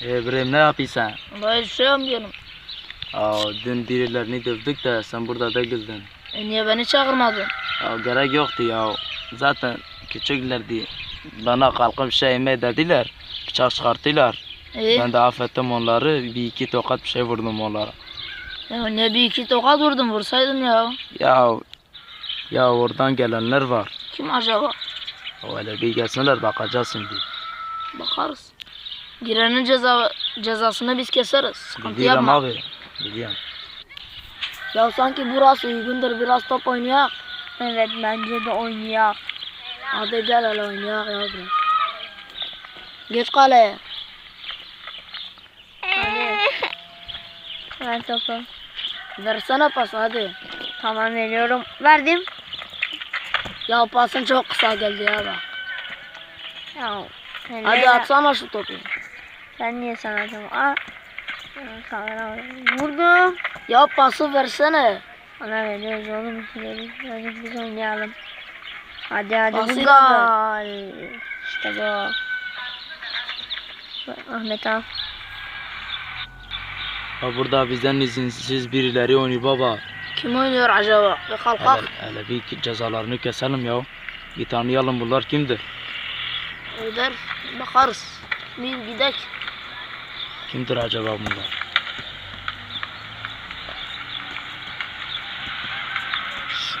İbrahim ne yapıyorsun? Vallahi hiçbir şey yapmıyorum. Aa, dün birilerini dövdük de sen burada değildin. E niye beni çağırmadın? Ya gerek yoktu ya. Zaten küçüklerdi. Bana kalkıp şey yeme dediler. Bıçak çıkarttılar. İyi. Ben de affettim onları. Bir iki tokat bir şey vurdum onlara. Ya ne bir iki tokat vurdum vursaydın ya. Ya ya oradan gelenler var. Kim acaba? Öyle bir gelsinler bakacağız şimdi. Bakarız. Girenin ceza cezasını biz keseriz. Sıkıntı Biliyorum yapma. abi. Biliyorum. Ya sanki burası uygundur biraz top oynayak. Evet bence de oynayak. Hadi gel hele oynayak ya biraz. Geç kaleye. Hadi. Ver topu. Versene pas hadi. Tamam veriyorum. Verdim. Ya pasın çok kısa geldi ya bak. Ya, Hadi atsana şu topu. Sen niye sana acaba? Aa. Kamera vurdum. Ya pası versene. Ona veriyoruz oğlum. Hadi biz oynayalım. Hadi hadi. Pası bu da gol. İşte bu. Ahmet al. Ha burada bizden izinsiz birileri oynuyor baba. Kim oynuyor acaba? Bir kalkak. Hele, hele bir cezalarını keselim ya. Bir tanıyalım bunlar kimdir? Öder bakarız. Bir gidek. Kimdir acaba bunlar?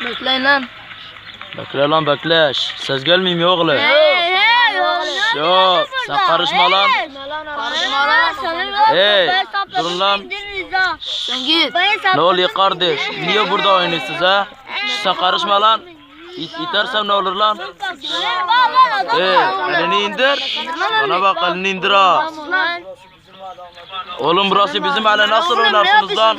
Bekleyin lan. Bekle lan bekle. Ses gelmiyor mu oğlum? Hey hey Şş, Yo, sen karışma lan. Karışma lan. Hey, durun lan. Sen git. Ne oluyor kardeş? Niye burada oynuyorsunuz ha? Sen karışma lan. İt, itersem ne olur lan? Hey, elini indir. Bana bak elini indir ha. Oğlum burası bizim hele nasıl oynarsınız lan?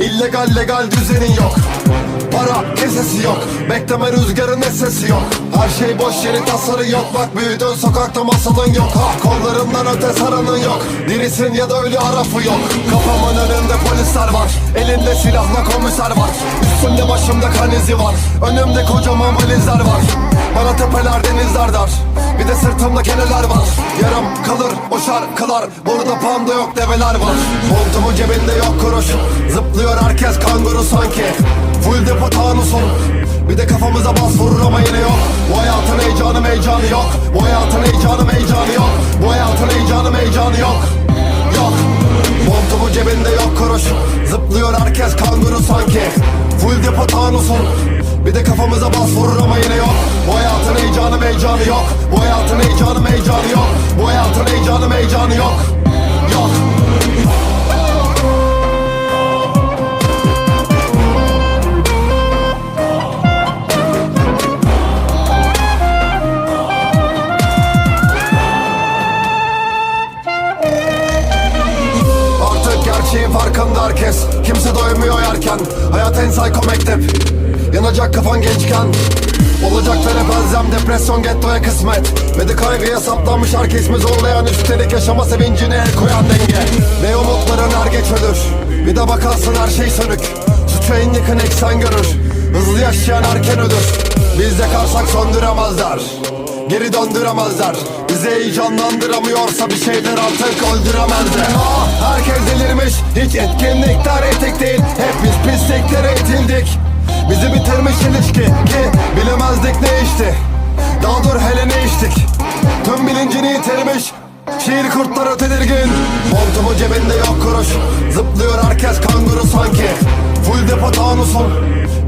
illegal legal düzenin yok Para kesesi yok. Bekleme rüzgarın sesi yok. Her şey boş yeri tasarı yok. Bak büyüdün sokakta masalın yok. Ha Kollarından öte saranın yok. Dirisin ya da ölü harafı yok. Kafamın önünde polisler var. Elinde silahla komiser var. Üstümde başımda kan izi var. Önümde kocaman valizler var. Bana tepeler denizler dar. Bir de sırtımda keneler var. Yarım kalır o şarkılar Burada panda yok develer var. Montumun cebinde yok kuruş. Zıplıyor herkes kanguru sanki Full depo tanusun Bir de kafamıza bas vurur ama yine yok. Bu hayatın heyecanı heyecanı yok. Bu hayatın heyecanı heyecanı yok. Bu hayatın heyecanı heyecanı yok. Yok. Montumun cebinde yok kuruş. Zıplıyor herkes kanguru sanki. Full depo tanusun Bir de kafamıza bas vurur ama yine yok. Bu hayatın heyecanı heyecanı yok. Bu hayatın heyecanı heyecanı yok. Bu hayatın heyecanı heyecanı yok. Yok farkında herkes Kimse doymuyor yerken. Hayat en psycho mektep. Yanacak kafan gençken. Olacaklara benzem depresyon gettoya kısmet. Ve de kaygıya saplanmış herkes mi zorlayan? Üstelik yaşama sevincine el koyan denge. Ve umutların er geç ölür Bir de bakarsın her şey sönük. Suçu en yakın eksen görür. Hızlı yaşayan erken ölür Biz yakarsak söndüremezler. Geri döndüremezler Bizi heyecanlandıramıyorsa bir şeyler artık öldüremezler. Ah, Herkes delirmiş. Hiç etkinlikler etik değil. Hep biz pisliklere itildik Bizi bitirmiş ilişki Ki bilemezdik ne işti Daha dur hele ne içtik. Tüm bilincini yitirmiş. Şiir kurtları tedirgin. Montumun cebinde yok kuruş. Zıplıyor herkes kanguru sanki. Full depo tanusun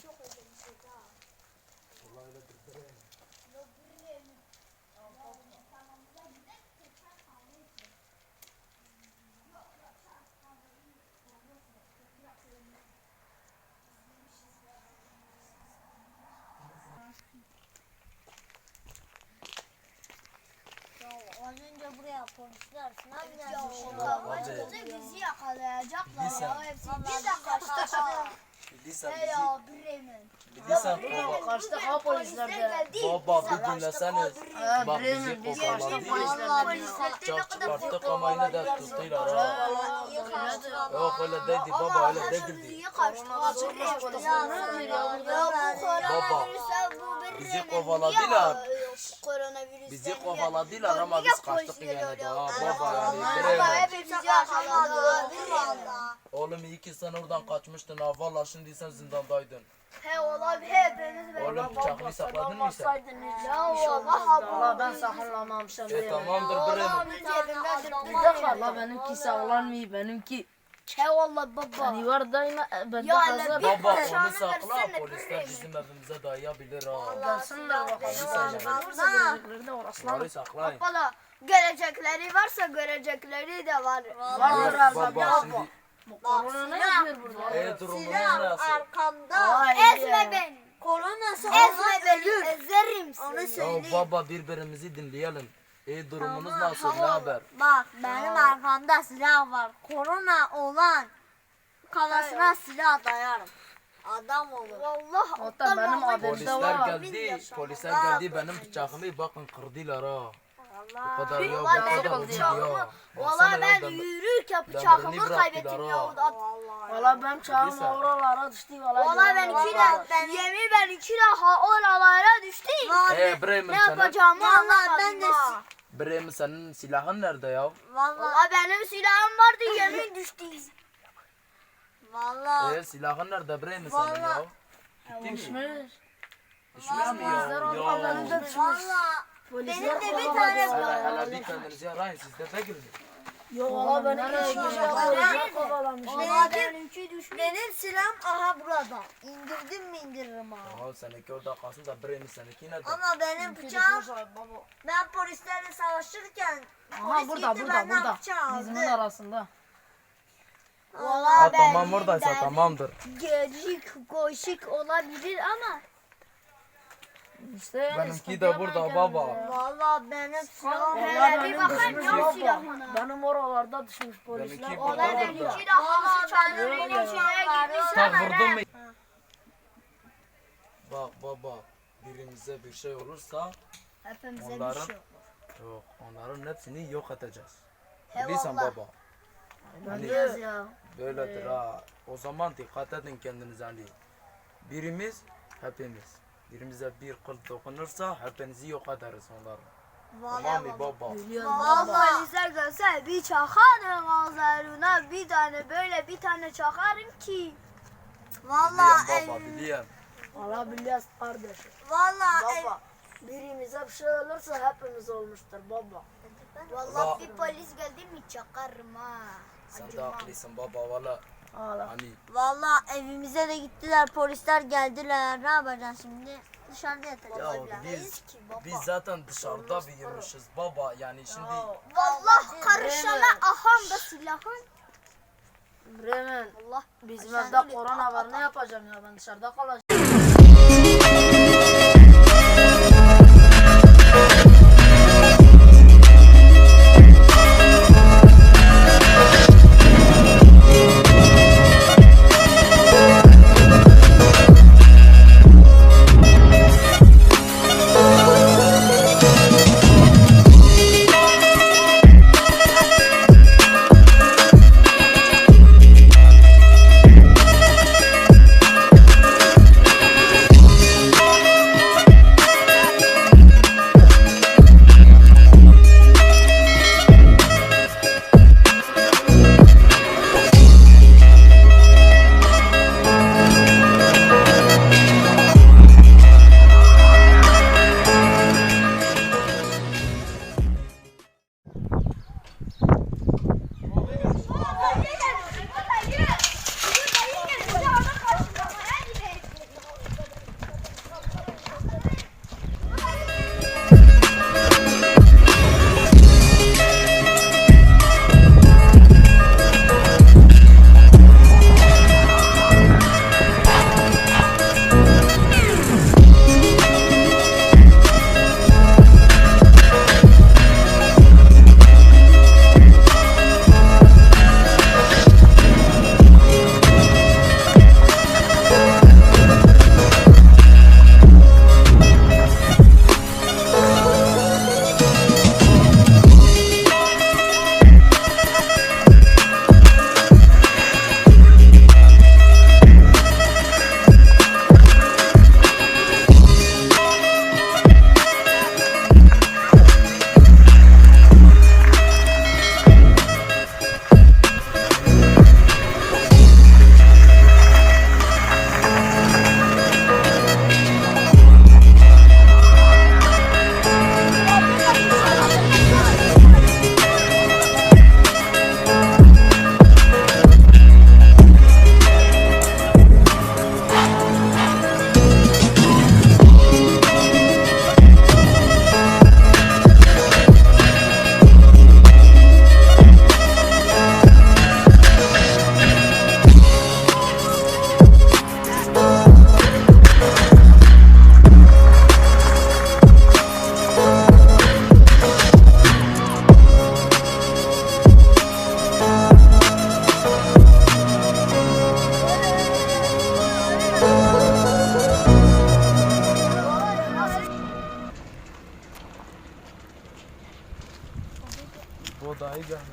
Mekanımızı da çok özlemişiz ha. Az önce buraya polisler sınav Başkası bizi yakalayacaklar Bilirsen. ya. Hepsi biz de kaçtık. Bilirsen Hey ya Bremen. Bilirsen baba Kaçtık ha polislerde. Baba bir dinleseniz Bak bizi kovaladı Çok çıkarttık ama yine de tuttular ha Yok öyle dedi baba öyle değildi Niye kaçtık? Baba bizi kovaladılar Koronavirüs. Bizi kovaladılar ama biz kaçtık yine de ha baba yani Baba Bremen. hepimizi yakaladı. Oğlum iyi ki sen oradan kaçmıştın ha valla şimdi sen zindandaydın He ola hepimiz böyle. Oğlum bıçaklıyı sakladın mı sen? Ya vallahi Valla ben saklamamışım. E tamamdır Bremen Valla benimki sağlam mı benimki? He valla baba. Hani var daima bende Ya hazır. Baba onu sakla polisler bizim evimize dayayabilir ha Gelsinler bakalım. Geleceklerinde var aslan. Bunları saklayın Valla görecekleri varsa görecekleri de var. Vardır herhalde. Baba korona ne yapıyor burada? e durumunuz nasıl? Ezme beni. Ezme beni. Ezerim seni. Ya baba birbirimizi dinleyelim. E durumunuz nasıl? Ne haber? Bak benim arkamda silah var. Korona olan kafasına silah dayarım. Adam olur. Vallahi Hatta benim adımda Polisler var. geldi. Polisler geldi benim bıçağımı bakın kırdılar ha. Bu kadar ya bu Vallahi kadar bıçağımı. ya. Vallahi Baksana ben ya, yürürken bıraktılar bıçağımı kaybettim ya. ha. Valla ben çağım Bilirsen. oralara düştü valla. Vallahi ben iki de yemin ben iki daha oralara düştüm. Bremen Ne senin, yapacağımı Vallahi anlamadım ben de- ha. Bremen senin silahın nerede ya? Valla Vallahi benim silahım vardı yemin düştü. valla E silahın nerede Bremen senin ya? Gitti mi? Düşmüş mü ya? Ya. valla benim de bir tane Hele hele bir kendinizi arayın siz de değil mi? Yok valla polisler kovalamış. Valla benimki düşmüş. Benim silahım aha burada. İndirdim mi indiririm ha. Aha seninki orada kalsın da birini seninki ne de. Ama benim bıçağım ben polislerle savaşırken Aha polis burada gitti burada benden burada. bıçağı Dizimin aldı. arasında. Valla Ha tamam oradaysa tamamdır. Gecik koşuk olabilir ama İşte Benimki de burada baba. Valla benim silahım Valla hele bir düşmüş yok silahına. Benim oralarda düşmüş polisler. Benimki Valla burada benimki de benim Öyle. benim silahım Tak vurdun mu? Bak baba birimize bir şey olursa Hepimize onların bir şey yok onların hepsini yok edeceğiz. Bilirsen baba. Hani böyledir ha. O zaman dikkat edin kendinize hani. Birimiz hepimiz. Birimize bir kıl dokunursa hepinizi yok ederiz onları. Tamam mı baba? Biliyoruz Valla baba. polisler görse bir çakarım ağzlarına bir tane böyle bir tane çakarım ki. Valla Biliyorum baba biliyorum. Valla biliyoruz kardeşim. valla ev, Baba. Birimize bir şey olursa hepimiz olmuştur baba. valla Baba. bir polis geldi mi çakarım ha. Sen de haklısın baba valla. Valla. Hani Valla evimize de gittiler polisler geldiler ne yapacağız şimdi dışarıda yatacağız. ya biz biz zaten dışarıda büyümüşüz baba yani şimdi Valla karışana aham da silahın. Bremen. Allah Bizim Aşağı evde korona var ne yapacağım ya ben dışarıda kalacağım.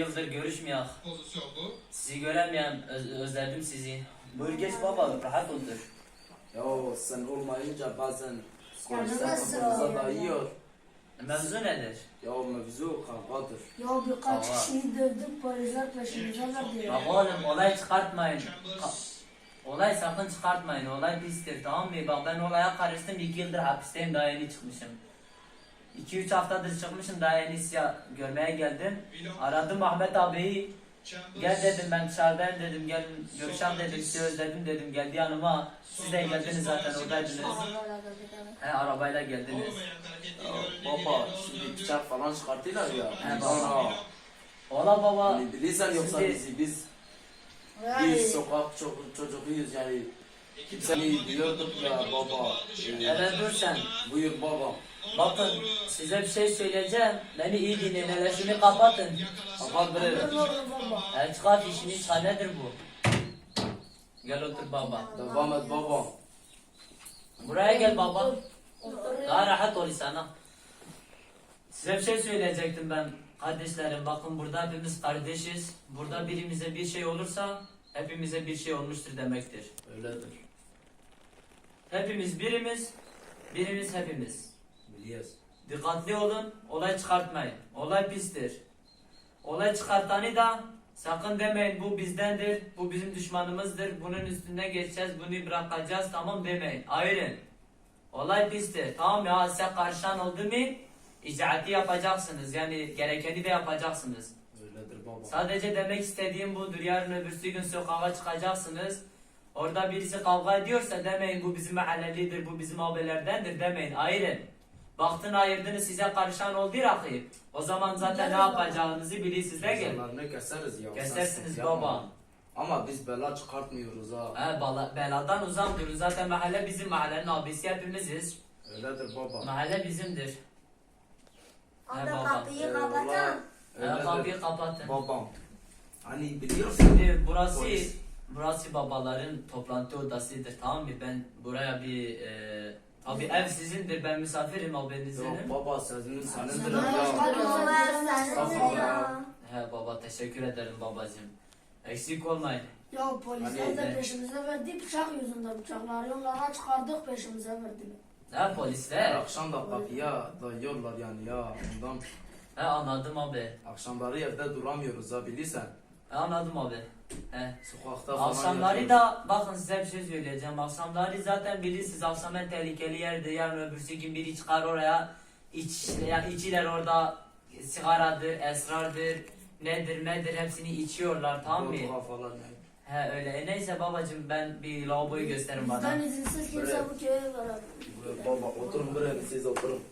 yıldır görüşmüyor. Sizi göremeyen öz- özledim sizi. Buyur geç baba, rahat otur. Ya sen olmayınca bazen konuşsak kafamıza dayıyor. Mevzu nedir? Ya mevzu kavgadır. Ya birkaç Baba. kişiyi dövdük polisler peşimize verdi. Bak oğlum olay çıkartmayın. Ka- Olay sakın çıkartmayın. Olay pistir tamam mı? Bak ben olaya karıştım. iki yıldır hapisteyim daha yeni çıkmışım. 2-3 haftadır çıkmışım daha yeni görmeye geldim. Aradım Ahmet abiyi. Gel dedim ben dışarıdayım dedim gel görüşelim dedim sizi özledim dedim geldi yanıma. Siz de geldiniz zaten oradaydınız. He arabayla geldiniz. Ya baba şimdi bıçak falan çıkartıyorlar ya. He, Bana. Ola baba. Yani bilirsen yoksa Sizi- bizi biz Yani biz sokak çocuk, çocuğuyuz yani. Kimseyi biliyorduk ya baba. Evet dur sen. buyur baba. Bakın size bir şey söyleyeceğim. Beni iyi dinleyin. Hele şunu kapatın. Kapat Bremen. El çıkart işini çıkar nedir bu? Gel otur baba. Devam et baba. Buraya gel baba. Daha rahat ol sana. Size bir şey söyleyecektim ben. Kardeşlerim bakın burada hepimiz kardeşiz. Burada birimize bir şey olursa hepimize bir şey olmuştur demektir. Öyledir. Hepimiz birimiz, birimiz hepimiz. Biliyoruz. Dikkatli olun, olay çıkartmayın. Olay pistir. Olay çıkartanı da sakın demeyin bu bizdendir, bu bizim düşmanımızdır, bunun üstüne geçeceğiz, bunu bırakacağız tamam demeyin. Ayırın. Olay pistir. Tamam ya size karşılan oldu mu icraatı yapacaksınız. Yani gerekeni de yapacaksınız. Öyledir baba. Sadece demek istediğim budur. Yarın öbürsü gün sokağa çıkacaksınız. Orada birisi kavga ediyorsa demeyin bu bizim mahallelidir, bu bizim abilerdendir demeyin. Ayırın. Baktın ayırdınız size karışan oldu rakip. O zaman zaten ne yapacağınızı bilirsiniz de gel. Zamanlarını keseriz ya. Kesersiniz yapma. baba. Ama biz bela çıkartmıyoruz ha. He bala, beladan uzak durun. Zaten mahalle bizim mahallenin abisi hepimiziz. Öyledir baba. Mahalle bizimdir. He Abi baba. kapıyı kapatın. He kapıyı kapatın. Babam. Hani biliyorsun. Şimdi burası Polis. burası babaların toplantı odasıdır tamam mı? Ben buraya bir e, abi ev sizindir ben misafirim haberiniz Yok benim. baba sözünün Sen ya. Baba ya. He baba teşekkür ederim babacığım. Eksik olmayın. Ya polisler de Hani- peşimize verdi bıçak yüzünden bıçakları yollara çıkardık peşimize verdiler. He polisler. Akşam da kapıya dayıyorlar yani ya. Ondan He anladım abi. akşamları evde duramıyoruz ha bilirsen. Anladım abi. He. Sokakta falan Akşamları yatıyoruz. da bakın size bir şey söyleyeceğim. Akşamları zaten bilirsiniz akşam en tehlikeli yerde. Yarın öbürsü gün biri çıkar oraya. İç, yani içiler orada sigaradır, esrardır, nedir nedir hepsini içiyorlar tamam mı? Vodka falan yani. He öyle. E neyse babacım ben bir lavaboyu gösterin bana. Bizden izinsiz kimse bu köye veremez. Baba oturun buraya siz oturun.